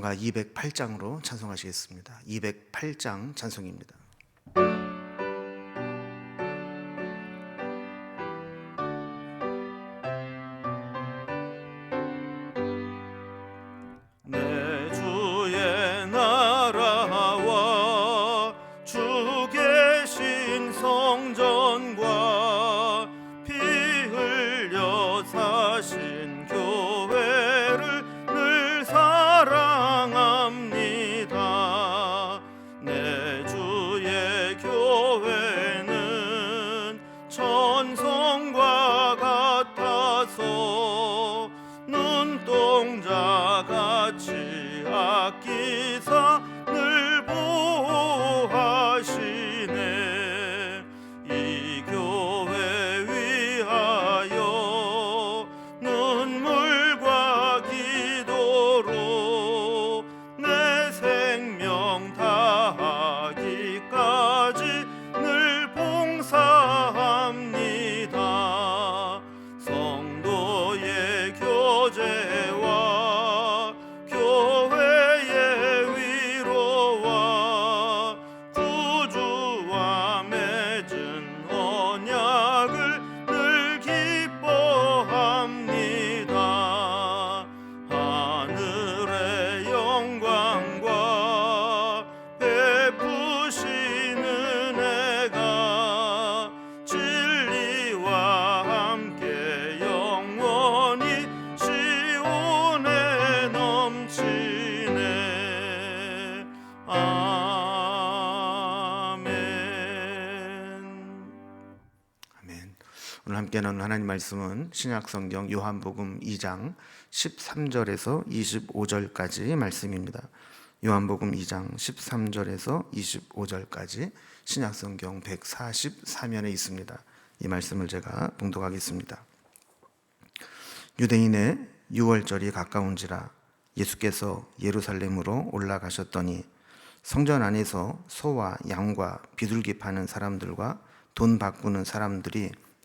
찬송가 208장으로 찬송하시겠습니다. 208장 찬송입니다. 하나님 말씀은 신약 성경 요한복음 2장 13절에서 25절까지 말씀입니다. 요한복음 2장 13절에서 25절까지 신약 성경 144면에 있습니다. 이 말씀을 제가 봉독하겠습니다. 유대인의 6월절이 가까운지라 예수께서 예루살렘으로 올라가셨더니 성전 안에서 소와 양과 비둘기 파는 사람들과 돈 바꾸는 사람들이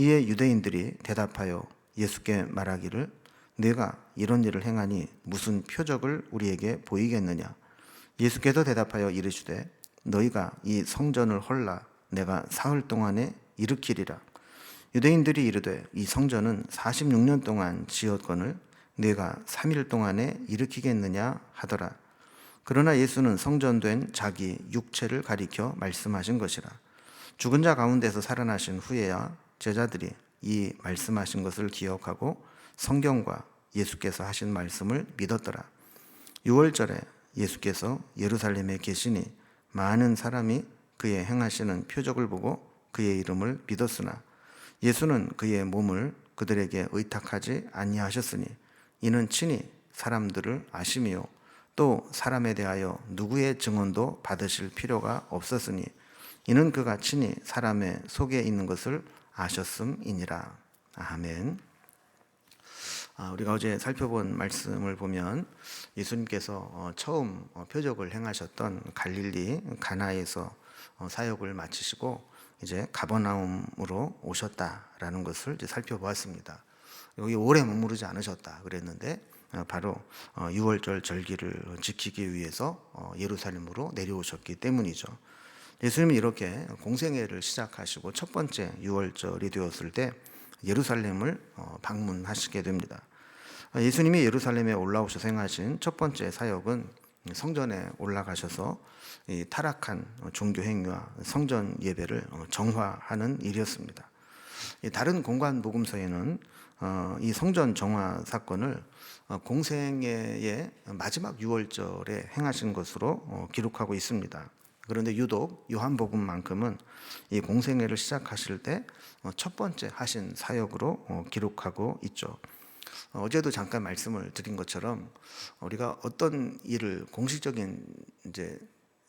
이에 유대인들이 대답하여 예수께 말하기를 내가 이런 일을 행하니 무슨 표적을 우리에게 보이겠느냐? 예수께서 대답하여 이르시되 너희가 이 성전을 헐라 내가 사흘 동안에 일으키리라. 유대인들이 이르되 이 성전은 46년 동안 지었거늘 내가 3일 동안에 일으키겠느냐 하더라. 그러나 예수는 성전된 자기 육체를 가리켜 말씀하신 것이라. 죽은 자 가운데서 살아나신 후에야 제자들이 이 말씀하신 것을 기억하고 성경과 예수께서 하신 말씀을 믿었더라. 6월절에 예수께서 예루살렘에 계시니 많은 사람이 그의 행하시는 표적을 보고 그의 이름을 믿었으나 예수는 그의 몸을 그들에게 의탁하지 아니하셨으니 이는 친히 사람들을 아심이요 또 사람에 대하여 누구의 증언도 받으실 필요가 없었으니 이는 그가 친히 사람의 속에 있는 것을 아셨음이니라. 아멘. 아, 우리가 어제 살펴본 말씀을 보면 예수님께서 어, 처음 어, 표적을 행하셨던 갈릴리 가나에서 어, 사역을 마치시고 이제 가버나움으로 오셨다라는 것을 이제 살펴보았습니다. 여기 오래 머무르지 않으셨다 그랬는데 어, 바로 6월절 절기를 지키기 위해서 어, 예루살렘으로 내려오셨기 때문이죠. 예수님이 이렇게 공생애를 시작하시고 첫 번째 6월절이 되었을 때 예루살렘을 어, 방문하시게 됩니다. 예수님이 예루살렘에 올라오셔서 행하신 첫 번째 사역은 성전에 올라가셔서 타락한 종교 행위와 성전 예배를 정화하는 일이었습니다. 다른 공간 복음서에는 이 성전 정화 사건을 공생애의 마지막 6월절에 행하신 것으로 어, 기록하고 있습니다. 그런데 유독 요한복음만큼은 이 공생애를 시작하실 때 첫 번째 하신 사역으로 어, 기록하고 있죠. 어, 어제도 잠깐 말씀을 드린 것처럼 우리가 어떤 일을 공식적인 이제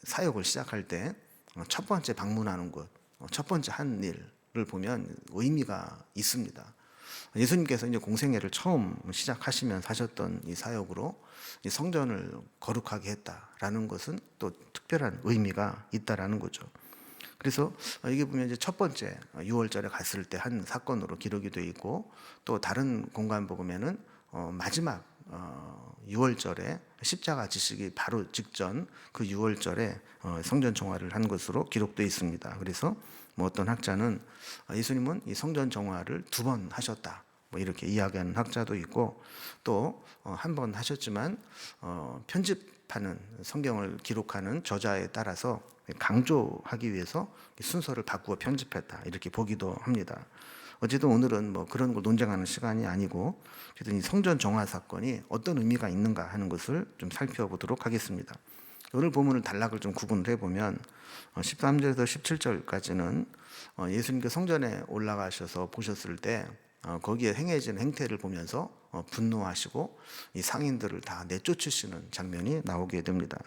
사역을 시작할 때 어, 첫 번째 방문하는 곳, 어, 첫 번째 한 일을 보면 의미가 있습니다. 예수님께서 이제 공생애를 처음 시작하시면서 하셨던 이 사역으로 이 성전을 거룩하게 했다라는 것은 또 특별한 의미가 있다라는 거죠. 그래서 어, 이게 보면 이제 첫 번째 6월절에 갔을 때 한 사건으로 기록이 되어 있고 또 다른 공간 복음에는 어, 마지막 어, 6월절에 십자가 지시기 바로 직전 그 6월절에 어, 성전 정화를 한 것으로 기록되어 있습니다. 그래서 뭐 어떤 학자는 아, 예수님은 이 성전 정화를 두 번 하셨다. 뭐 이렇게 이야기하는 학자도 있고 또 한 번 하셨지만 어, 편집하는 성경을 기록하는 저자에 따라서 강조하기 위해서 순서를 바꾸어 편집했다 이렇게 보기도 합니다. 어쨌든 오늘은 뭐 그런 걸 논쟁하는 시간이 아니고 어쨌든 이 성전 정화 사건이 어떤 의미가 있는가 하는 것을 좀 살펴보도록 하겠습니다. 오늘 본문을 단락을 좀 구분을 해보면 13절에서 17절까지는 어, 예수님께 성전에 올라가셔서 보셨을 때 어, 거기에 행해지는 행태를 보면서 어, 분노하시고 이 상인들을 다 내쫓으시는 장면이 나오게 됩니다.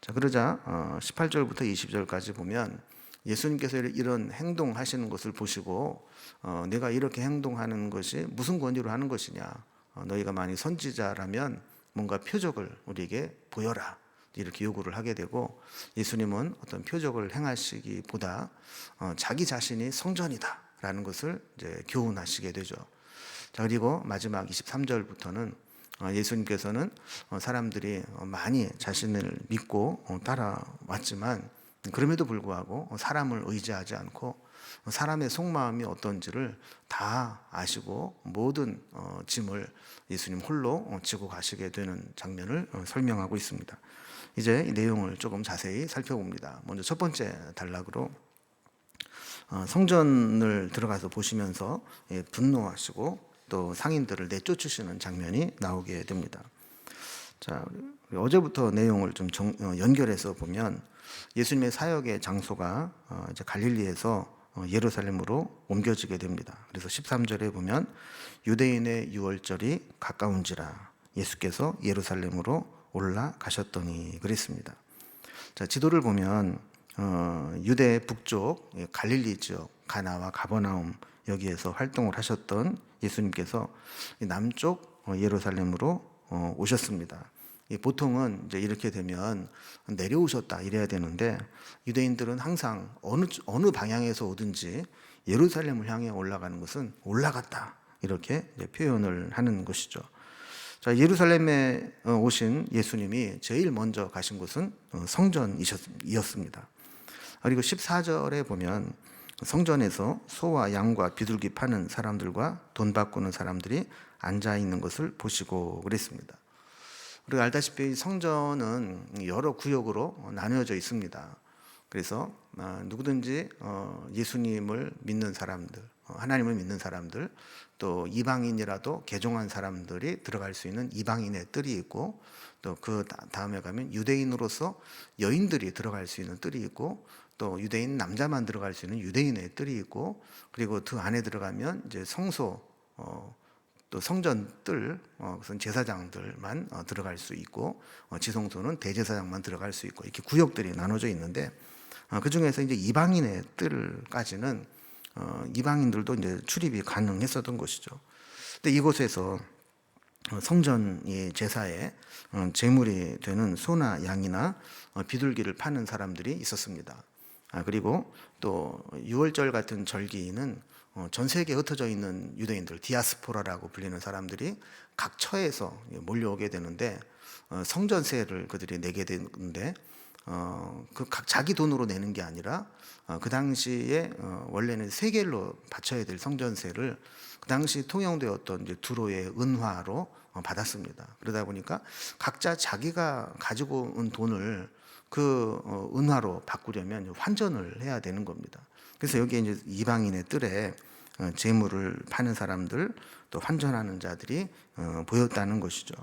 자 그러자 18절부터 20절까지 보면 예수님께서 이런 행동하시는 것을 보시고 내가 이렇게 행동하는 것이 무슨 권위로 하는 것이냐? 너희가 만약 선지자라면 뭔가 표적을 우리에게 보여라. 이렇게 요구를 하게 되고 예수님은 어떤 표적을 행하시기보다 어, 자기 자신이 성전이다 라는 것을 이제 교훈하시게 되죠. 자 그리고 마지막 23절부터는 어, 예수님께서는 어, 사람들이 많이 자신을 믿고 따라왔지만 그럼에도 불구하고 사람을 의지하지 않고 사람의 속마음이 어떤지를 다 아시고 모든 짐을 예수님 홀로 지고 가시게 되는 장면을 설명하고 있습니다. 이제 이 내용을 조금 자세히 살펴봅니다. 먼저 첫 번째 단락으로 어, 성전을 들어가서 보시면서 예, 분노하시고 또 상인들을 내쫓으시는 장면이 나오게 됩니다. 자, 어제부터 내용을 좀 정, 어, 연결해서 보면 예수님의 사역의 장소가 어, 이제 갈릴리에서 예루살렘으로 옮겨지게 됩니다. 그래서 13절에 보면 유대인의 유월절이 가까운지라 예수께서 예루살렘으로 올라가셨더니 그랬습니다. 자, 지도를 보면 어, 유대 북쪽 예, 갈릴리 지역 가나와 가버나움 여기에서 활동을 하셨던 예수님께서 남쪽 어, 예루살렘으로 어, 오셨습니다. 보통은 이제 이렇게 되면 내려오셨다 이래야 되는데 유대인들은 항상 어느 어느 방향에서 오든지 예루살렘을 향해 올라가는 것은 올라갔다 이렇게 표현을 하는 것이죠. 자, 예루살렘에 어, 오신 예수님이 제일 먼저 가신 곳은 어, 성전이었습니다. 그리고 14절에 보면 성전에서 소와 양과 비둘기 파는 사람들과 돈 바꾸는 사람들이 앉아 있는 것을 보시고 그랬습니다. 우리가 알다시피 성전은 여러 구역으로 나누어져 있습니다. 그래서 어, 누구든지 예수님을 믿는 사람들, 하나님을 믿는 사람들, 또 이방인이라도 개종한 사람들이 들어갈 수 있는 이방인의 뜰이 있고 또 그 다음에 가면 유대인으로서 여인들이 들어갈 수 있는 뜰이 있고 또 유대인 남자만 들어갈 수 있는 유대인의 뜰이 있고 그리고 그 안에 들어가면 이제 성소 어, 또 성전 뜰 어, 그것은 제사장들만 어, 들어갈 수 있고 어, 지성소는 대제사장만 들어갈 수 있고 이렇게 구역들이 나눠져 있는데 어, 그 중에서 이제 이방인의 뜰까지는 어, 이방인들도 이제 출입이 가능했었던 것이죠. 근데 이곳에서 어, 성전이 제사에 어, 제물이 되는 소나 양이나 어, 비둘기를 파는 사람들이 있었습니다. 아, 그리고 또 6월절 같은 절기는 전 세계에 흩어져 있는 유대인들 디아스포라라고 불리는 사람들이 각 처에서 몰려오게 되는데 성전세를 그들이 내게 되는데 그각 자기 돈으로 내는 게 아니라 어, 그 당시에 어, 원래는 세 개로 바쳐야 될 성전세를 그 당시 통용되었던 이제 두로의 은화로 어, 받았습니다. 그러다 보니까 각자 자기가 가지고 온 돈을 그 은화로 바꾸려면 환전을 해야 되는 겁니다. 그래서 여기에 이제 이방인의 뜰에 재물을 파는 사람들 또 환전하는 자들이 보였다는 것이죠.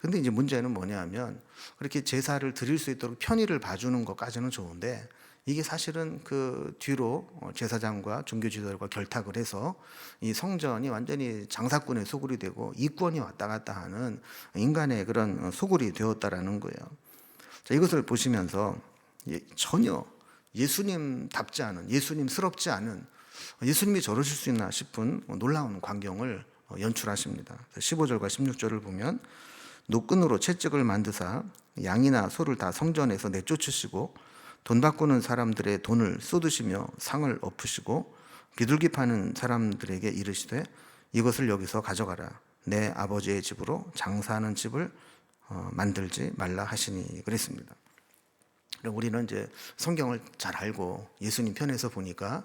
근데 이제 문제는 뭐냐면 그렇게 제사를 드릴 수 있도록 편의를 봐주는 것까지는 좋은데 이게 사실은 그 뒤로 어, 제사장과 종교 지도자들과 결탁을 해서 이 성전이 완전히 장사꾼의 소굴이 되고 이권이 왔다 갔다 하는 인간의 그런 어, 소굴이 되었다라는 거예요. 자, 이것을 보시면서 예, 전혀 예수님답지 않은 예수님스럽지 않은 예수님이 저러실 수 있나 싶은 놀라운 광경을 어, 연출하십니다. 15절과 16절을 보면 노끈으로 채찍을 만드사 양이나 소를 다 성전에서 내쫓으시고 돈 바꾸는 사람들의 돈을 쏟으시며 상을 엎으시고 비둘기 파는 사람들에게 이르시되 이것을 여기서 가져가라 내 아버지의 집으로 장사하는 집을 어, 만들지 말라 하시니 그랬습니다. 우리는 이제 성경을 잘 알고 예수님 편에서 보니까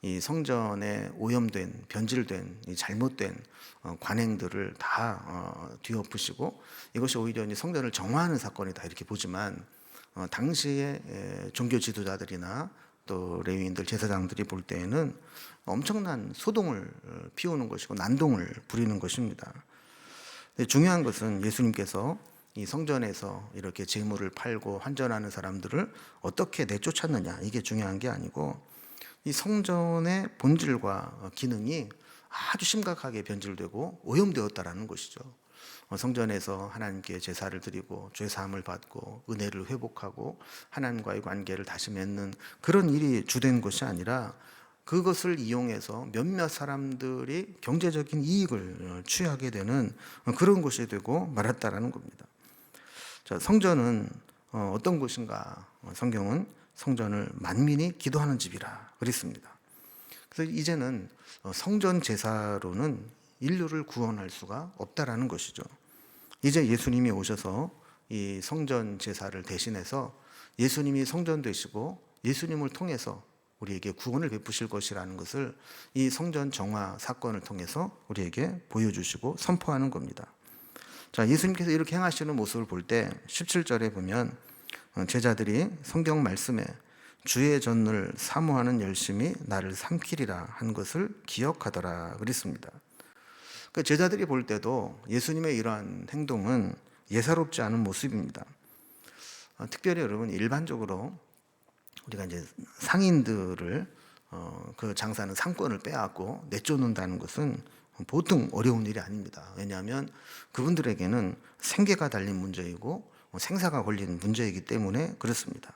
이 성전에 오염된 변질된 이 잘못된 어, 관행들을 다 어, 뒤엎으시고 이것이 오히려 성전을 정화하는 사건이다 이렇게 보지만 어, 에, 종교 지도자들이나 또 레위인들 제사장들이 볼 때에는 엄청난 소동을 어, 피우는 것이고 난동을 부리는 것입니다. 중요한 것은 예수님께서 이 성전에서 이렇게 재물을 팔고 환전하는 사람들을 어떻게 내쫓았느냐 이게 중요한 게 아니고 이 성전의 본질과 기능이 아주 심각하게 변질되고 오염되었다라는 것이죠. 어, 성전에서 하나님께 제사를 드리고 죄 사함을 받고 은혜를 회복하고 하나님과의 관계를 다시 맺는 그런 일이 주된 것이 아니라 그것을 이용해서 몇몇 사람들이 경제적인 이익을 어, 취하게 되는 그런 것이 되고 말았다라는 겁니다. 자, 성전은 어, 어떤 곳인가? 어, 성경은 성전을 만민이 기도하는 집이라 그랬습니다. 그래서 이제는 어, 성전 제사로는 인류를 구원할 수가 없다라는 것이죠. 이제 예수님이 오셔서 이 성전 제사를 대신해서 예수님이 성전 되시고 예수님을 통해서 우리에게 구원을 베푸실 것이라는 것을 이 성전 정화 사건을 통해서 우리에게 보여주시고 선포하는 겁니다. 자, 예수님께서 이렇게 행하시는 모습을 볼 때 17절에 보면 어, 제자들이 성경 말씀에 주의 전을 사모하는 열심이 나를 삼키리라 한 것을 기억하더라 그랬습니다. 그 제자들이 볼 때도 예수님의 이러한 행동은 예사롭지 않은 모습입니다. 어, 특별히 여러분 일반적으로 우리가 이제 상인들을 어, 그 장사는 상권을 빼앗고 내쫓는다는 것은 보통 어려운 일이 아닙니다. 왜냐하면 그분들에게는 생계가 달린 문제이고 생사가 걸린 문제이기 때문에 그렇습니다.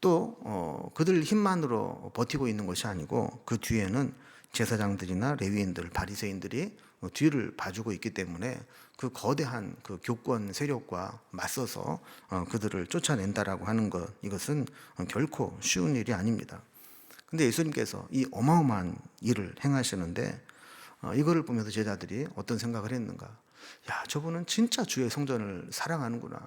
또 어, 그들 힘만으로 버티고 있는 것이 아니고 그 뒤에는 제사장들이나 레위인들, 바리새인들이 뒤를 봐주고 있기 때문에 그 거대한 그 교권 세력과 맞서서 어, 그들을 쫓아낸다라고 하는 것 이것은 결코 쉬운 일이 아닙니다. 근데 예수님께서 이 어마어마한 일을 행하시는데 어, 이거를 보면서 제자들이 어떤 생각을 했는가? 야, 저분은 진짜 주의 성전을 사랑하는구나.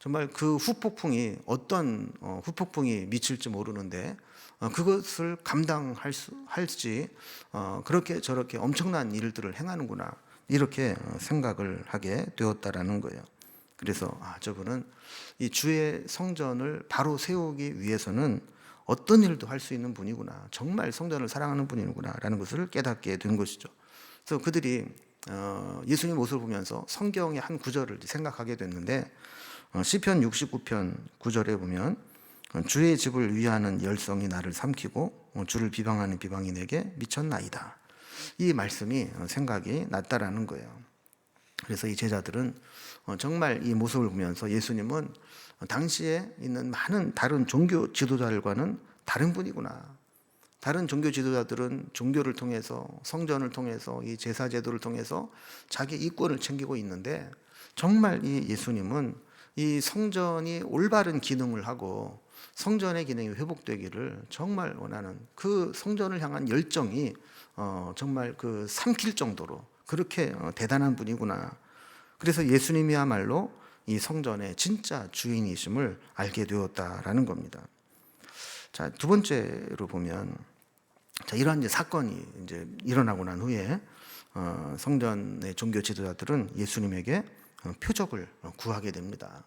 정말 그 후폭풍이 어떤 어, 후폭풍이 미칠지 모르는데 어, 그것을 감당할 수 할지 어, 그렇게 저렇게 엄청난 일들을 행하는구나 이렇게 어, 생각을 하게 되었다라는 거예요. 그래서 아 저분은 이 주의 성전을 바로 세우기 위해서는 어떤 일도 할 수 있는 분이구나. 정말 성전을 사랑하는 분이구나 라는 것을 깨닫게 된 것이죠. 그래서 그들이 어, 예수님 모습을 보면서 성경의 한 구절을 생각하게 됐는데 어, 시편 69편 9절에 보면 어, 주의 집을 위하는 열성이 나를 삼키고 어, 주를 비방하는 비방이 내게 미쳤나이다. 이 말씀이 어, 생각이 났다라는 거예요. 그래서 이 제자들은 어, 정말 이 모습을 보면서 예수님은 어, 당시에 있는 많은 다른 종교 지도자들과는 다른 분이구나. 다른 종교 지도자들은 종교를 통해서 성전을 통해서 이 제사 제도를 통해서 자기 이권을 챙기고 있는데 정말 이 예수님은 이 성전이 올바른 기능을 하고 성전의 기능이 회복되기를 정말 원하는 그 성전을 향한 열정이 어, 정말 그 삼킬 정도로 그렇게 어, 대단한 분이구나. 그래서 예수님이야말로 이 성전의 진짜 주인이심을 알게 되었다라는 겁니다. 자, 두 번째로 보면 자, 이러한 이제 사건이 이제 일어나고 난 후에 어, 성전의 종교 지도자들은 예수님에게 어, 표적을 어, 구하게 됩니다.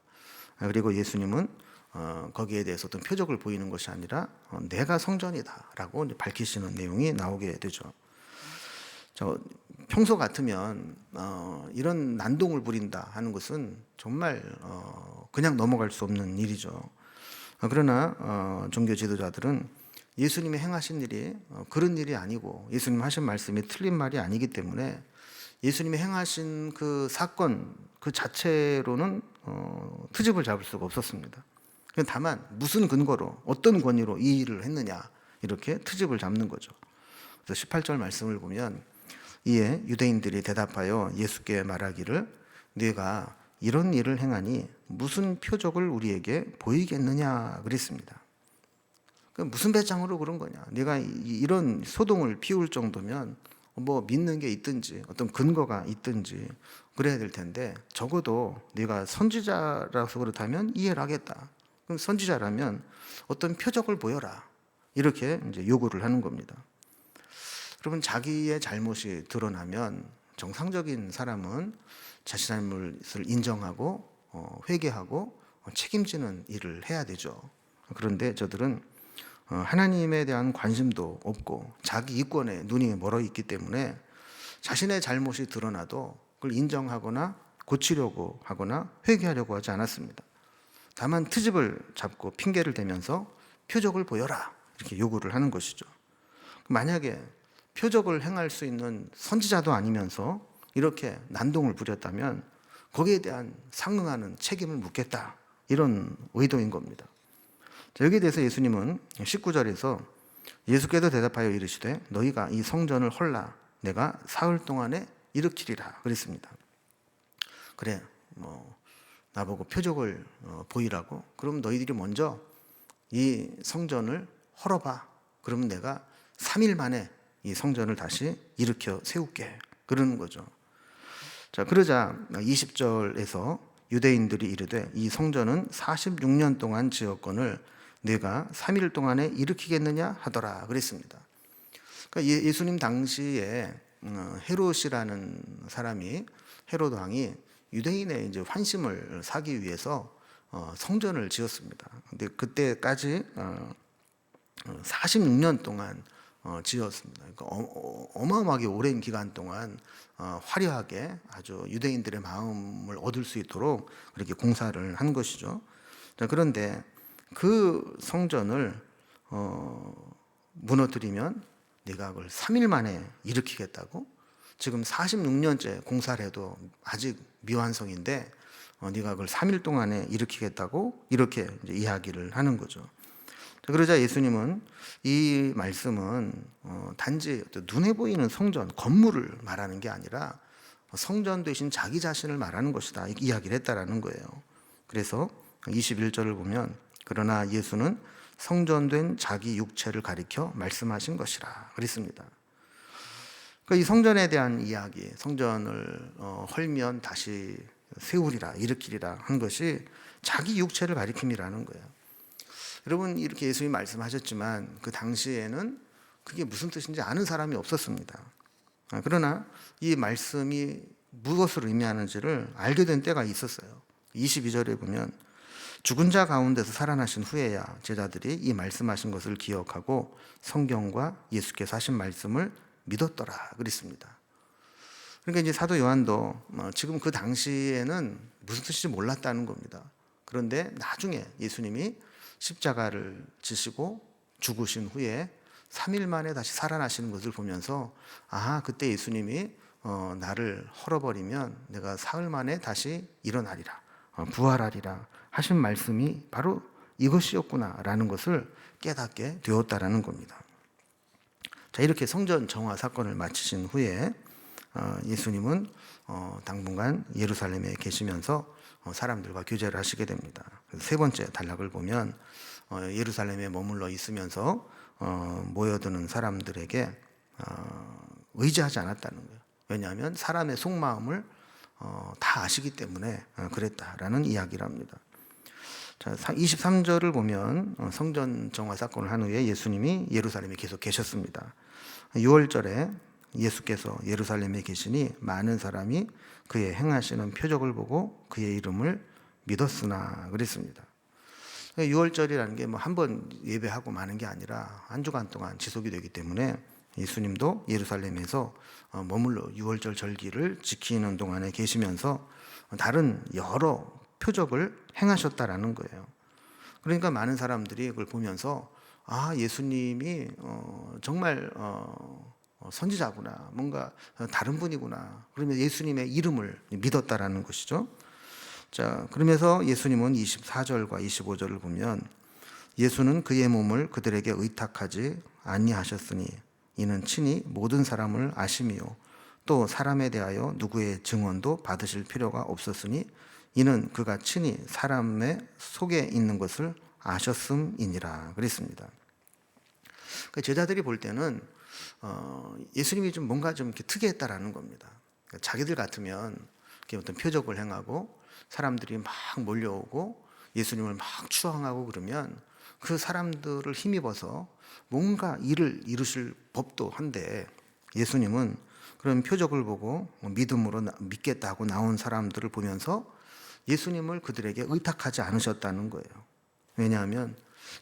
아, 그리고 예수님은 어, 거기에 대해서 어떤 표적을 보이는 것이 아니라 어, 내가 성전이다라고 밝히시는 내용이 나오게 되죠. 저 평소 같으면 어, 이런 난동을 부린다 하는 것은 정말 어, 그냥 넘어갈 수 없는 일이죠. 어, 그러나 어, 종교 지도자들은 예수님이 행하신 일이 어, 그런 일이 아니고 예수님 하신 말씀이 틀린 말이 아니기 때문에 예수님이 행하신 그 사건 그 자체로는 어, 트집을 잡을 수가 없었습니다. 다만 무슨 근거로 어떤 권위로 이 일을 했느냐 이렇게 트집을 잡는 거죠. 그래서 18절 말씀을 보면 이에 유대인들이 대답하여 예수께 말하기를 네가 이런 일을 행하니 무슨 표적을 우리에게 보이겠느냐 그랬습니다. 그 무슨 배짱으로 그런 거냐? 네가 이- 이런 소동을 피울 정도면 뭐 믿는 게 있든지 어떤 근거가 있든지 그래야 될 텐데 적어도 네가 선지자라서 그렇다면 이해를 하겠다. 그럼 선지자라면 어떤 표적을 보여라. 이렇게 이제 요구를 하는 겁니다. 여러분 자기의 잘못이 드러나면 정상적인 사람은 자신의 잘못을 인정하고 어, 회개하고 어, 책임지는 일을 해야 되죠. 그런데 저들은 어, 하나님에 대한 관심도 없고 자기 이권에 눈이 멀어 있기 때문에 자신의 잘못이 드러나도 그걸 인정하거나 고치려고 하거나 회개하려고 하지 않았습니다. 다만 트집을 잡고 핑계를 대면서 표적을 보여라 이렇게 요구를 하는 것이죠. 만약에 표적을 행할 수 있는 선지자도 아니면서 이렇게 난동을 부렸다면 거기에 대한 상응하는 책임을 묻겠다 이런 의도인 겁니다. 자, 여기에 대해서 예수님은 19절에서 예수께서 대답하여 이르시되 너희가 이 성전을 헐라 내가 사흘 동안에 일으키리라 그랬습니다. 그래 뭐 나보고 표적을 어, 보이라고 그럼 너희들이 먼저 이 성전을 헐어봐 그러면 내가 3일 만에 이 성전을 다시 일으켜 세울게 그러는 거죠. 자 그러자 20절에서 유대인들이 이르되 이 성전은 46년 동안 지었건을 내가 3일 동안에 일으키겠느냐 하더라 그랬습니다. 그러니까 예- 예수님 당시에 어, 헤롯이라는 사람이 헤롯 왕이 유대인의 이제 환심을 사기 위해서 어, 성전을 지었습니다. 근데 그때까지 어, 46년 동안 어, 지었습니다. 그러니까 어, 어마어마하게 오랜 기간 동안 어, 화려하게 아주 유대인들의 마음을 얻을 수 있도록 그렇게 공사를 한 것이죠. 자, 그런데 그 성전을 어, 무너뜨리면 내가 그걸 3일 만에 일으키겠다고? 지금 46년째 공사를 해도 아직 미완성인데 어, 네가 그걸 3일 동안에 일으키겠다고 이렇게 이야기를 하는 거죠. 자, 그러자 예수님은 이 말씀은 어, 단지 눈에 보이는 성전 건물을 말하는 게 아니라 성전 대신 자기 자신을 말하는 것이다 이 이야기를 했다라는 거예요. 그래서 21절을 보면 그러나 예수는 성전된 자기 육체를 가리켜 말씀하신 것이라 그랬습니다. 그러니까 이 성전에 대한 이야기, 성전을 어, 헐면 다시 세우리라 일으키리라 한 것이 자기 육체를 가리킴이라는 거예요. 여러분 이렇게 예수님이 말씀하셨지만 그 당시에는 그게 무슨 뜻인지 아는 사람이 없었습니다. 아, 그러나 이 말씀이 무엇을 의미하는지를 알게 된 때가 있었어요. 22절에 보면 죽은 자 가운데서 살아나신 후에야 제자들이 이 말씀하신 것을 기억하고 성경과 예수께서 하신 말씀을 믿었더라 그랬습니다. 그러니까 이제 사도 요한도 어, 지금 그 당시에는 무슨 뜻인지 몰랐다는 겁니다. 그런데 나중에 예수님이 십자가를 지시고 죽으신 후에 3일 만에 다시 살아나시는 것을 보면서 아 그때 예수님이 어, 나를 헐어버리면 내가 사흘 만에 다시 일어나리라 어, 부활하리라 하신 말씀이 바로 이것이었구나라는 것을 깨닫게 되었다라는 겁니다. 자 이렇게 성전 정화 사건을 마치신 후에 어, 예수님은 어, 당분간 예루살렘에 계시면서 어, 사람들과 교제를 하시게 됩니다. 세 번째 단락을 보면 어, 예루살렘에 머물러 있으면서 어, 모여드는 사람들에게 어, 의지하지 않았다는 거예요. 왜냐하면 사람의 속마음을 어, 다 아시기 때문에 어, 그랬다라는 이야기를 합니다. 자, 23절을 보면 어, 성전 정화 사건을 한 후에 예수님이 예루살렘에 계속 계셨습니다. 6월절에 예수께서 예루살렘에 계시니 많은 사람이 그의 행하시는 표적을 보고 그의 이름을 믿었으나 그랬습니다. 6월절이라는 게 뭐 한 번 예배하고 마는 게 아니라 한 주간 동안 지속이 되기 때문에 예수님도 예루살렘에서 어, 머물러 6월절 절기를 지키는 동안에 계시면서 다른 여러 표적을 행하셨다라는 거예요. 그러니까 많은 사람들이 그걸 보면서 아 예수님이 어, 정말 어, 어, 선지자구나 뭔가 어, 다른 분이구나 그러면 예수님의 이름을 믿었다라는 것이죠. 자 그러면서 예수님은 24절과 25절을 보면 예수는 그의 몸을 그들에게 의탁하지 아니하셨으니 이는 친히 모든 사람을 아심이요 또 사람에 대하여 누구의 증언도 받으실 필요가 없었으니 이는 그가 친히 사람의 속에 있는 것을 아셨음이니라 그랬습니다. 그 제자들이 볼 때는 어, 예수님이 좀 뭔가 좀 이렇게 특이했다라는 겁니다. 그러니까 자기들 같으면 어떤 표적을 행하고 사람들이 막 몰려오고 예수님을 막 추앙하고 그러면 그 사람들을 힘입어서 뭔가 일을 이루실 법도 한데 예수님은 그런 표적을 보고 믿음으로 나- 믿겠다고 나온 사람들을 보면서 예수님을 그들에게 의탁하지 않으셨다는 거예요. 왜냐하면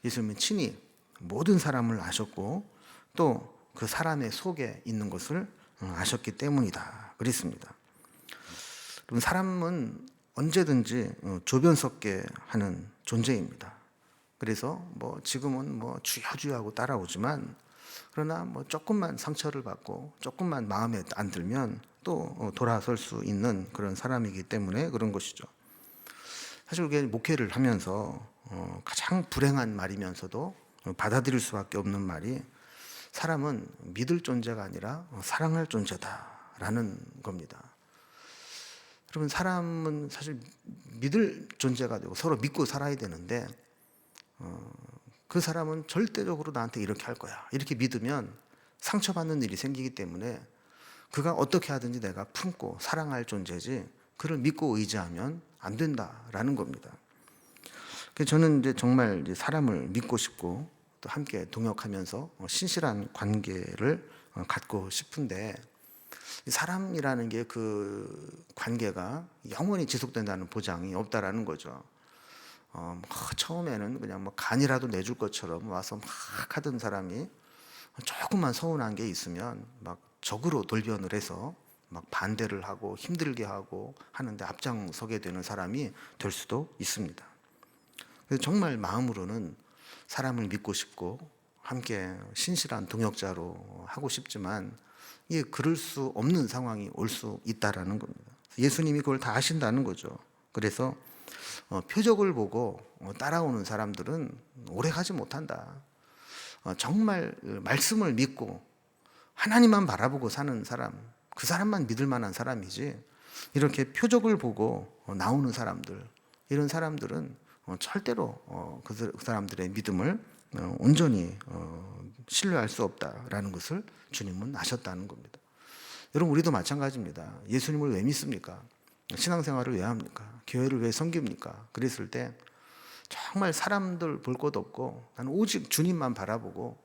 예수님은 친히 모든 사람을 아셨고 또 그 사람의 속에 있는 것을 어, 아셨기 때문이다. 그랬습니다. 그럼 사람은 언제든지 어, 조변 섞게 하는 존재입니다. 그래서 뭐 지금은 뭐 주여주여하고 따라오지만 그러나 뭐 조금만 상처를 받고 조금만 마음에 안 들면 또 어, 돌아설 수 있는 그런 사람이기 때문에 그런 것이죠. 사실 그게 목회를 하면서 어, 가장 불행한 말이면서도 어, 받아들일 수밖에 없는 말이 사람은 믿을 존재가 아니라 어, 사랑할 존재다라는 겁니다. 여러분 사람은 사실 믿을 존재가 되고 서로 믿고 살아야 되는데 어, 그 사람은 절대적으로 나한테 이렇게 할 거야 이렇게 믿으면 상처받는 일이 생기기 때문에 그가 어떻게 하든지 내가 품고 사랑할 존재지 그를 믿고 의지하면 안 된다라는 겁니다. 저는 이제 정말 사람을 믿고 싶고 또 함께 동역하면서 어, 신실한 관계를 어, 갖고 싶은데 이 사람이라는 게 그 관계가 영원히 지속된다는 보장이 없다라는 거죠. 어, 뭐 처음에는 그냥 뭐 간이라도 내줄 것처럼 와서 막 하던 사람이 조금만 서운한 게 있으면 막 적으로 돌변을 해서 막 반대를 하고 힘들게 하고 하는데 앞장서게 되는 사람이 될 수도 있습니다. 정말 마음으로는 사람을 믿고 싶고 함께 신실한 동역자로 하고 싶지만 이게 그럴 수 없는 상황이 올 수 있다라는 겁니다. 예수님이 그걸 다 하신다는 거죠. 그래서 어, 표적을 보고 어, 따라오는 사람들은 오래 가지 못한다. 어, 정말 그 말씀을 믿고 하나님만 바라보고 사는 사람, 그 사람만 믿을 만한 사람이지 이렇게 표적을 보고 어, 나오는 사람들, 이런 사람들은 어, 절대로 어, 그 사- 그 사람들의 믿음을 어, 온전히 어, 신뢰할 수 없다라는 것을 주님은 아셨다는 겁니다. 여러분 우리도 마찬가지입니다. 예수님을 왜 믿습니까? 신앙생활을 왜 합니까? 교회를 왜 섬깁니까? 그랬을 때 정말 사람들 볼 것 없고 나는 오직 주님만 바라보고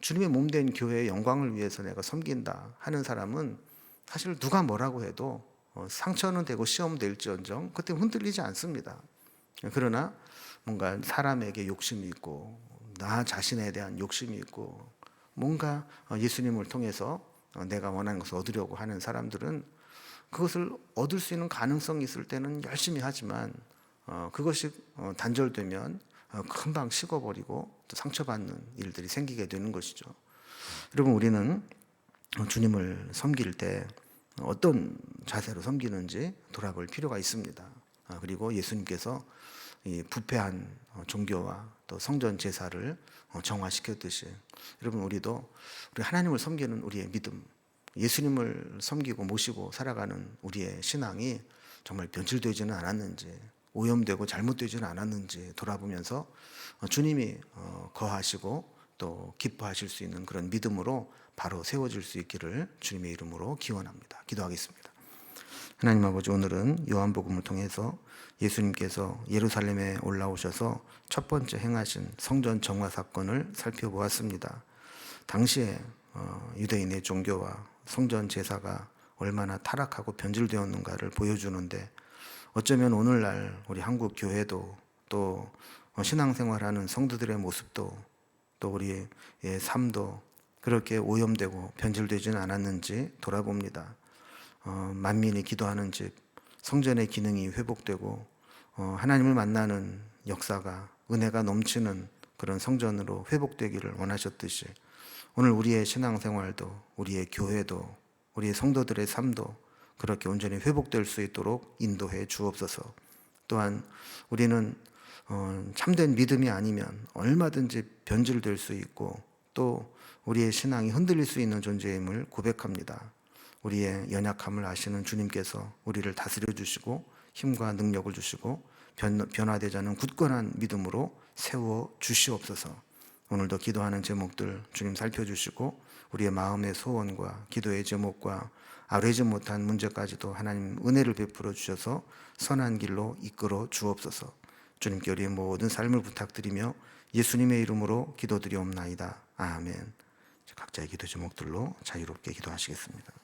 주님의 몸 된 교회의 영광을 위해서 내가 섬긴다 하는 사람은 사실 누가 뭐라고 해도 어, 상처는 되고 시험 될지언정 그때 흔들리지 않습니다. 그러나 뭔가 사람에게 욕심이 있고 나 자신에 대한 욕심이 있고 뭔가 어, 예수님을 통해서 어, 내가 원하는 것을 얻으려고 하는 사람들은 그것을 얻을 수 있는 가능성이 있을 때는 열심히 하지만 어, 그것이 어, 단절되면 어, 금방 식어버리고 또 상처받는 일들이 생기게 되는 것이죠. 여러분 우리는 어, 주님을 섬길 때 어떤 자세로 섬기는지 돌아볼 필요가 있습니다. 아, 그리고 예수님께서 이 부패한 어, 종교와 또 성전 제사를 어, 정화시켰듯이 여러분 우리도 우리 하나님을 섬기는 우리의 믿음, 예수님을 섬기고 모시고 살아가는 우리의 신앙이 정말 변질되지는 않았는지 오염되고 잘못되지는 않았는지 돌아보면서 어, 주님이 어, 거하시고 또 기뻐하실 수 있는 그런 믿음으로 바로 세워질 수 있기를 주님의 이름으로 기원합니다. 기도하겠습니다. 하나님 아버지 오늘은 요한복음을 통해서 예수님께서 예루살렘에 올라오셔서 첫 번째 행하신 성전 정화 사건을 살펴보았습니다. 당시에 어, 유대인의 종교와 성전 제사가 얼마나 타락하고 변질되었는가를 보여주는데 어쩌면 오늘날 우리 한국 교회도 또 어, 신앙생활하는 성도들의 모습도 또 우리의 예, 삶도 그렇게 오염되고 변질되지는 않았는지 돌아봅니다. 어, 만민이 기도하는 집, 성전의 기능이 회복되고 어, 하나님을 만나는 역사가 은혜가 넘치는 그런 성전으로 회복되기를 원하셨듯이 오늘 우리의 신앙생활도 우리의 교회도 우리의 성도들의 삶도 그렇게 온전히 회복될 수 있도록 인도해 주옵소서. 또한 우리는 어, 참된 믿음이 아니면 얼마든지 변질될 수 있고 또 우리의 신앙이 흔들릴 수 있는 존재임을 고백합니다. 우리의 연약함을 아시는 주님께서 우리를 다스려 주시고 힘과 능력을 주시고 변, 변화되지 않은 굳건한 믿음으로 세워 주시옵소서. 오늘도 기도하는 제목들 주님 살펴주시고 우리의 마음의 소원과 기도의 제목과 아뢰지 못한 문제까지도 하나님 은혜를 베풀어 주셔서 선한 길로 이끌어 주옵소서. 주님께 우리의 모든 삶을 부탁드리며 예수님의 이름으로 기도드리옵나이다. 아멘. 각자의 기도 제목들로 자유롭게 기도하시겠습니다.